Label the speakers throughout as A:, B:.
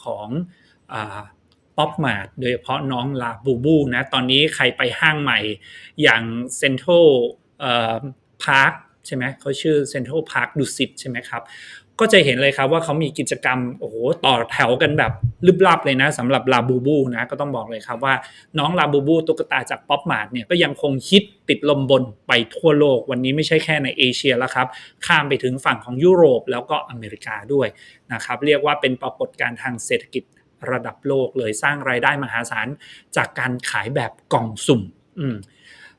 A: ของป๊อปมาร์ทโดยเฉพาะน้องลาบูบูนะตอนนี้ใครไปห้างใหม่อย่างเซ็นทรัลพาร์คใช่ไหมเขาชื่อเซ็นทรัลพาร์คดุสิตใช่ไหมครับ ก็จะเห็นเลยครับว่าเขามีกิจกรรมโอ้โหต่อแถวกันแบบลึบลับเลยนะสำหรับลาบูบูนะก็ต้องบอกเลยครับว่าน้องลาบูบูตุ๊กตาจากป๊อปมาร์ทเนี่ยก็ยังคงฮิตติดลมบนไปทั่วโลก วันนี้ไม่ใช่แค่ในเอเชียแล้วครับ ข้ามไปถึงฝั่งของยุโรปแล้วก็อเมริกาด้วยนะครับเรียกว่าเป็นปรากฏการณ์ทางเศรษฐกิจระดับโลกเลยสร้างรายได้มหาศาลจากการขายแบบกล่องสุ่ม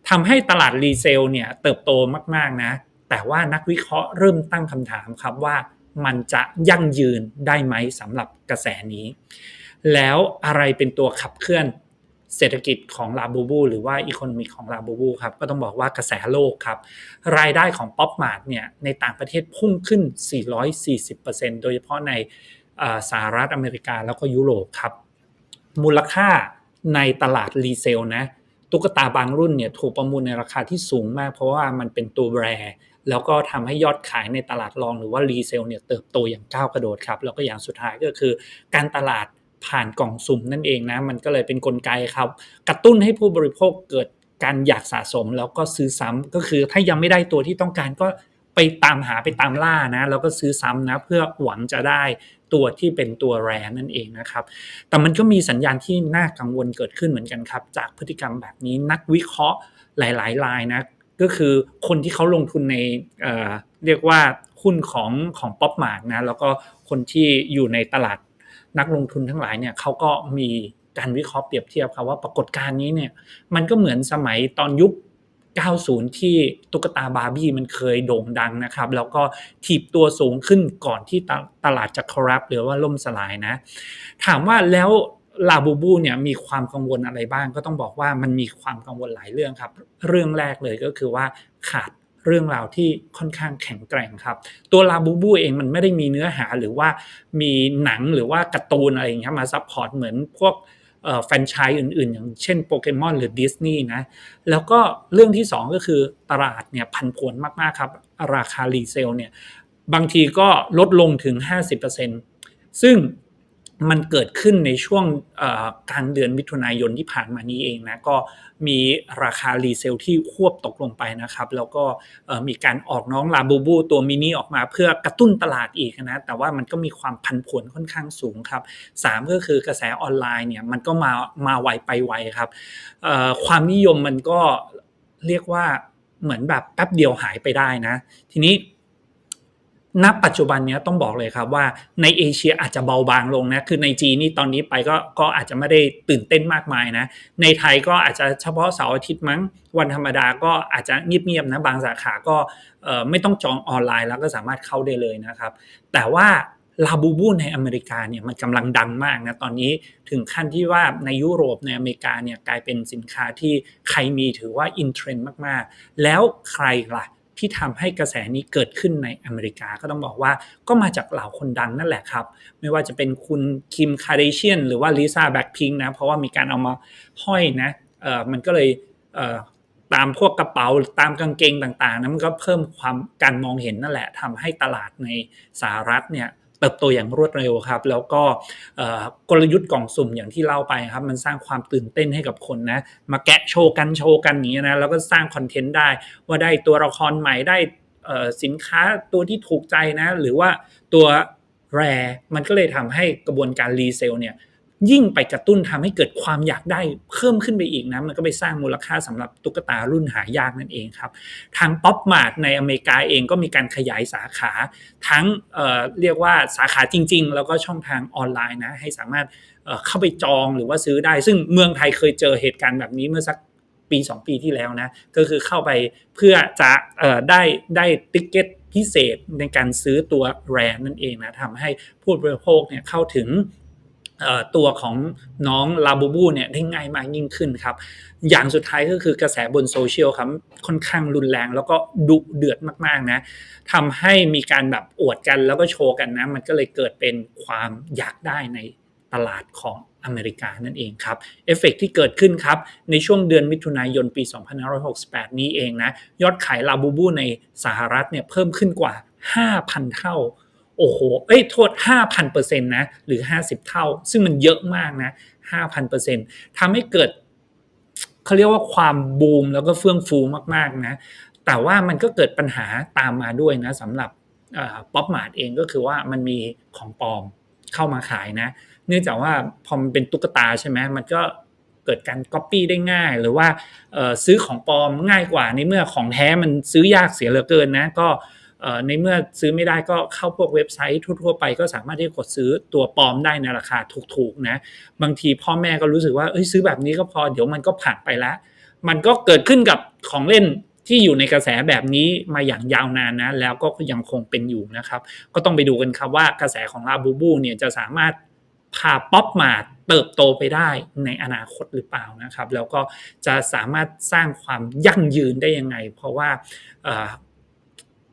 A: ทำให้ตลาดรีเซลเนี่ยเติบโตมากๆนะ แต่ว่านักวิเคราะห์เริ่มตั้งคำถามครับว่า มันจะยั่งยืนได้ไหมสำหรับกระแสนี้ แล้วอะไรเป็นตัวขับเคลื่อนเศรษฐกิจของลาบูบูหรือว่าอีโคโนมิกของลาบูบูครับก็ต้องบอกว่ากระแสโลกครับ รายได้ของป๊อปมาร์ทเนี่ยในต่างประเทศพุ่งขึ้น 440%โดยเฉพาะในสหรัฐอเมริกาแล้วก็ยุโรปครับ มูลค่าในตลาดรีเซลนะตุ๊กตาบางรุ่นเนี่ยถูกประมูลในราคาที่สูงมากเพราะว่ามันเป็นตัวแรร์ แล้วก็ทำให้ยอดขายในตลาดรองหรือว่ารีเซลเนี่ยเติบโตอย่างก้าวกระโดดครับ แล้วก็อย่างสุดท้ายก็คือการตลาดผ่านกล่องสุ่มนั่นเองนะ มันก็เลยเป็นนกลไกครับ กระตุ้นให้ผู้บริโภคเกิดการอยากสะสม แล้วก็ซื้อซ้ำก็คือถ้ายังไม่ได้ตัวที่ต้องการก็ไปตามหาไปตามล่านะ แล้วก็ซื้อซ้ำนะ เพื่อหวังจะได้ตัวที่เป็นตัวแรนั่นเองนะครับ แต่มันก็มีสัญญาณที่น่ากังวลเกิดขึ้นเหมือนกันครับ จากพฤติกรรมแบบนี้นักวิเคราะห์หลายๆรายนะ ก็คือคนที่เขาลงทุนในเเรียกว่าหุ้นของของป๊อปมาร์กนะแล้วก็คนที่อยู่ในตลาดนักลงทุนทั้งหลายเนี่ยเขาก็มีการวิเคราะห์เปรียบเทียบครับว่าปรากฏการณ์นี้เนี่ยมันก็เหมือนสมัยตอนยุค 90 ที่ตุ๊กตาบาร์บี้มันเคยโด่งดังนะครับ แล้วก็ถีบตัวสูงขึ้นก่อนที่ตลาดจะคอรับหรือว่าล่มสลายนะ ถามว่าแล้ว ลาบูบูเนี่ยมีความกังวลอะไรบ้าง ก็ต้องบอกว่ามันมีความกังวลหลายเรื่องครับ เรื่องแรกเลยก็คือว่าขาดเรื่องราวที่ค่อนข้างแข็งแกร่งครับ ตัวลาบูบูเองมันไม่ได้มีเนื้อหาหรือว่ามีหนังหรือว่าการ์ตูนอะไรอย่างเงี้ยมาซัพพอร์ตเหมือนพวกแฟนชส์อื่นๆ อย่างเช่นโปเกมอนหรือดิสนีย์นะ แล้วก็เรื่องที่ 2 ก็คือตลาดเนี่ยพันผวนมากๆครับ ราคารีเซลเนี่ยบางทีก็ลดลงถึง 50%ซึ่ง มันเกิดขึ้นในช่วงกลางเดือนมิถุนายนที่ผ่านมานี้เองนะก็มีราคารีเซลที่ควบตกลงไปนะครับ แล้วก็มีการออกน้องลาบูบูตัวมินิออกมาเพื่อกระตุ้นตลาดอีกนะแต่ว่ามันก็มีความพันผวนค่อนข้างสูงครับ3ก็คือกระแสออนไลน์เนี่ยมันก็มามาไวไปไวครับความนิยมมันก็เรียกว่าเหมือนแบบแป๊บเดียวหายไปได้นะ ทีนี้ ณปัจจุบันนี้ต้องบอกเลยครับว่าในเอเชียอาจจะเบาบางลงนะคือในจีนนี่ตอนนี้ไปก็ก็อาจจะไม่ได้ตื่นเต้นมากมายนะในไทยก็อาจจะเฉพาะเสาร์อาทิตย์มั้งวันธรรมดาก็อาจจะเงียบๆนะบางสาขาก็ไม่ต้องจองออนไลน์แล้วก็สามารถเข้าได้เลยนะครับ แต่ว่าลาบูบูในอเมริกาเนี่ยมันกำลังดังมากนะตอนนี้ถึงขั้นที่ว่าในยุโรปในอเมริกาเนี่ยกลายเป็นสินค้าที่ใครมีถือว่าอินเทรนด์มากๆ แล้วใครล่ะ ที่ทำให้กระแสนี้เกิดขึ้นในอเมริกาก็ต้องบอกว่าก็มาจากเหล่าคนดังนั่นแหละครับ ไม่ว่าจะเป็นคุณคิมคาร์เดเชียนหรือว่าลิซ่าแบ็คพิงนะเพราะว่ามีการเอามาห้อยนะเออมันก็เลยเออตามพวกกระเป๋าตามกางเกงต่างๆนะมันก็เพิ่มความการมองเห็นนั่นแหละทำให้ตลาดในสหรัฐเนี่ย เติบโตอย่างรวดเร็วครับ แล้วก็กลยุทธ์กล่องสุ่มอย่างที่เล่าไปครับ มันสร้างความตื่นเต้นให้กับคนนะ มาแกะโชว์กันโชว์กันนี้นะ แล้วก็สร้างคอนเทนต์ได้ ว่าได้ตัวละครใหม่ได้สินค้าตัวที่ถูกใจนะ หรือว่าตัวแรมันก็เลยทำให้กระบวนการรีเซลเนี่ย ยิ่งไปกระตุ้นทำให้เกิดความอยากได้เพิ่มขึ้นไปอีกนะมันก็ไปสร้างมูลค่าสำหรับตุ๊กตารุ่นหายากนั่นเองครับทางป๊อปมาร์ทในอเมริกาเองก็มีการขยายสาขาทั้งเเรียกว่าสาขาจริง ๆ แล้วก็ช่องทางออนไลน์นะให้สามารถเข้าไปจองหรือว่าซื้อได้ ซึ่งเมืองไทยเคยเจอเหตุการณ์แบบนี้เมื่อสักปี 2 ปีที่แล้วนะก็คือเข้าไปเพื่อจะได้ได้ติ๊กเก็ตพิเศษในการซื้อตัวแรนนั่นเองนะทำให้ผู้บริโภคเนี่ยเข้าถึง ตัวของน้องลาบูบูเนี่ยได้ง่ายมากยิ่งขึ้นครับ อย่างสุดท้ายก็คือกระแสบนโซเชียลครับค่อนข้างรุนแรงแล้วก็ดุเดือดมากๆนะทำให้มีการแบบอวดกันแล้วก็โชว์กันนะ มันก็เลยเกิดเป็นความอยากได้ในตลาดของอเมริกานั่นเองครับ เอฟเฟกที่เกิดขึ้นครับ ในช่วงเดือนมิถุนายนปี 2568 นี้เองนะ ยอดขายลาบูบูในสหรัฐเนี่ยเพิ่มขึ้นกว่า 5,000 เท่า โอ้โห เอ้ย โทษ 5,000%นะ หรือ 50 เท่า ซึ่งมันเยอะมากนะ 5,000%ทำให้เกิดเขาเรียกว่าความบูมแล้วก็เฟื่องฟูมากๆนะ แต่ว่ามันก็เกิดปัญหาตามมาด้วยนะสำหรับป๊อปมาร์ทเองก็คือว่ามันมีของปลอมเข้ามาขายนะ เนื่องจากว่าพอมันเป็นตุ๊กตาใช่ไหมมันก็เกิดการก๊อปปี้ได้ง่าย หรือว่าซื้อของปลอมง่ายกว่าในเมื่อของแท้มันซื้อยากเสียเหลือเกินนะ ก็ ในเมื่อซื้อไม่ได้ก็เข้าพวกเว็บไซต์ทั่ว ๆ ไปก็สามารถที่จะกดซื้อตัวปลอมได้ในราคาถูกๆนะบางทีพ่อแม่ก็รู้สึกว่าเอ้ยซื้อแบบนี้ก็พอเดี๋ยวมันก็ผ่านไปแล้ว มันก็เกิดขึ้นกับของเล่นที่อยู่ในกระแสแบบนี้มาอย่างยาวนานนะ แล้วก็ยังคงเป็นอยู่นะครับ ก็ต้องไปดูกันครับว่ากระแสของลาบูบูเนี่ยจะสามารถพาป๊อปมาเติบโตไปได้ในอนาคตหรือเปล่านะครับ แล้วก็จะสามารถสร้างความยั่งยืนได้ยังไง เพราะว่า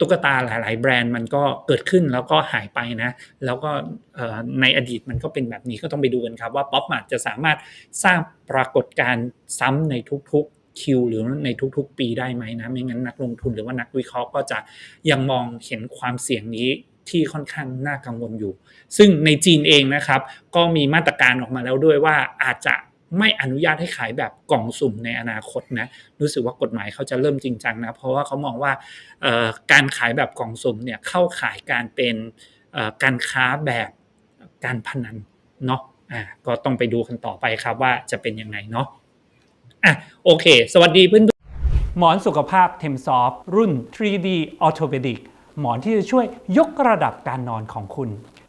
A: ตุ๊กตาหลาย ๆ แบรนด์มันก็เกิดขึ้นแล้วก็หายไปนะ แล้วก็ในอดีตมันก็เป็นแบบนี้ก็ต้องไปดูกันครับว่าป๊อปมาจะสามารถสร้างปรากฏการณ์ซ้ำในทุกๆคิวหรือในทุกๆ ปีได้ไหมนะไม่งั้นนักลงทุนหรือว่านักวิเคราะห์ก็จะยังมองเห็นความเสี่ยงนี้ที่ค่อนข้างน่ากังวลอยู่ ซึ่งในจีนเองนะครับ ก็มีมาตรการออกมาแล้วด้วยว่าอาจจะ ไม่อนุญาตให้ขายแบบกล่องสุ่มในอนาคตนะรู้สึกว่ากฎหมายเขาจะเริ่มจริงจังนะเพราะว่าเขามองว่าการขายแบบกล่องสุ่มเนี่ยเข้าขายการเป็นการค้าแบบการพนันเนาะอ่าก็ต้องไปดูกันต่อไปครับว่าจะเป็นยังไงเนาะอะโอเค สวัสดีเพื่อนหมอนสุขภาพเทมซอฟรุ่น 3D Orthopedic หมอนที่จะช่วยยกระดับการนอนของคุณ